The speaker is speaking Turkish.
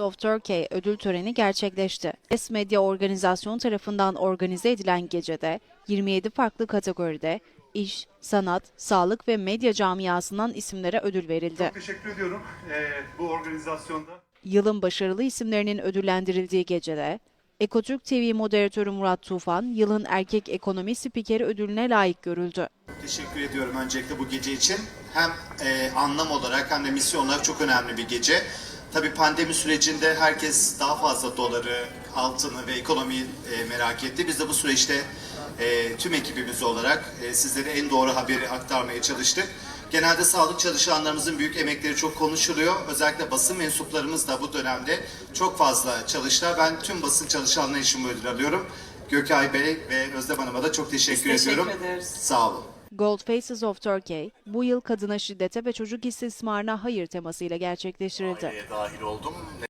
of Turkey ödül töreni gerçekleşti. Es Medya Organizasyon tarafından organize edilen gecede 27 farklı kategoride iş, sanat, sağlık ve medya camiasından isimlere ödül verildi. Teşekkür ediyorum eee, bu organizasyonda. Yılın başarılı isimlerinin ödüllendirildiği gecede Ekotürk TV moderatörü Murat Tufan, yılın erkek ekonomi spikeri ödülüne layık görüldü. Teşekkür ediyorum öncelikle bu gece için. Hem e, anlam olarak hem de misyon olarak çok önemli bir gece. Tabii pandemi sürecinde herkes daha fazla doları, altını ve ekonomiyi e, merak etti. Biz de bu süreçte e, tüm ekibimiz olarak e, sizlere en doğru haberi aktarmaya çalıştık. Genelde sağlık çalışanlarımızın büyük emekleri çok konuşuluyor. Özellikle basın mensuplarımız da bu dönemde çok fazla çalıştılar. Ben tüm basın çalışanları için bu ödülü alıyorum. Gökay Bey ve Özlem Hanım'a da çok teşekkür, Biz teşekkür ediyorum. ederiz. Sağ olun. Gold Faces of Turkey, bu yıl kadına şiddete ve çocuk istismarına hayır temasıyla gerçekleştirildi. Aileye dahil oldum.